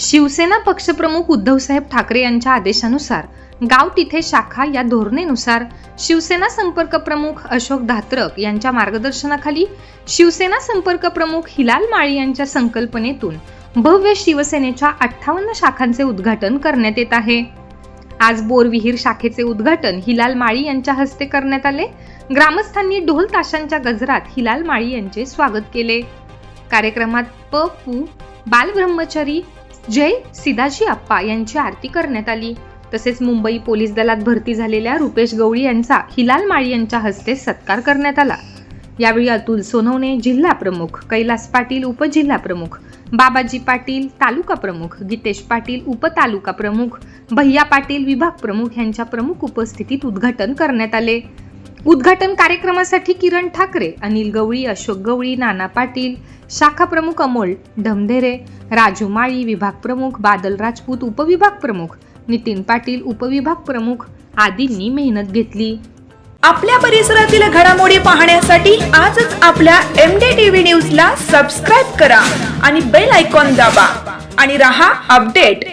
शिवसेना पक्षप्रमुख उद्धवसाहेब ठाकरे यांच्या आदेशानुसार गाव तिथे शाखा या धोरणेनुसार शिवसेना संपर्क प्रमुख अशोक धात्रक यांच्या मार्गदर्शनाखाली शिवसेना संपर्क प्रमुख हिलाल माळी यांच्या संकल्पनेतून भव्य शिवसेनेच्या अठ्ठावन्न शाखांचे उद्घाटन करण्यात येत आहे. आज बोरविहीर शाखेचे उद्घाटन हिलाल माळी यांच्या हस्ते करण्यात आले. ग्रामस्थांनी ढोल ताशांच्या गजरात हिलाल माळी यांचे स्वागत केले. कार्यक्रमात प पू बालब्रह्मचारी जय सिदाजी आप्पा यांची आरती करण्यात आली. तसेच मुंबई पोलीस दलात भरती झालेल्या रुपेश गवळी यांचा हिलाल माळी यांच्या हस्ते सत्कार करण्यात आला. यावेळी अतुल सोनवणे जिल्हा प्रमुख कैलास पाटील उपजिल्हा प्रमुख बाबाजी पाटील तालुका प्रमुख गीतेश पाटील उपतालुका प्रमुख भैया पाटील विभाग प्रमुख यांच्या प्रमुख उपस्थितीत उद्घाटन करण्यात आले. उद्घाटन कार्यक्रमासाठी किरण ठाकरे अनिल गवळी अशोक गवळी नाना पाटील शाखा प्रमुख अमोल ढमढेरे राजू माळी विभाग प्रमुख बादल राजपूत उपविभाग प्रमुख नितीन पाटील उपविभाग प्रमुख आदींनी मेहनत घेतली. आपल्या परिसरातील घडामोडी पाहण्यासाठी आजच आपल्या एम डी टीव्ही न्यूजला सबस्क्राईब करा आणि बेल आयकॉन दाबा आणि रहा अपडेट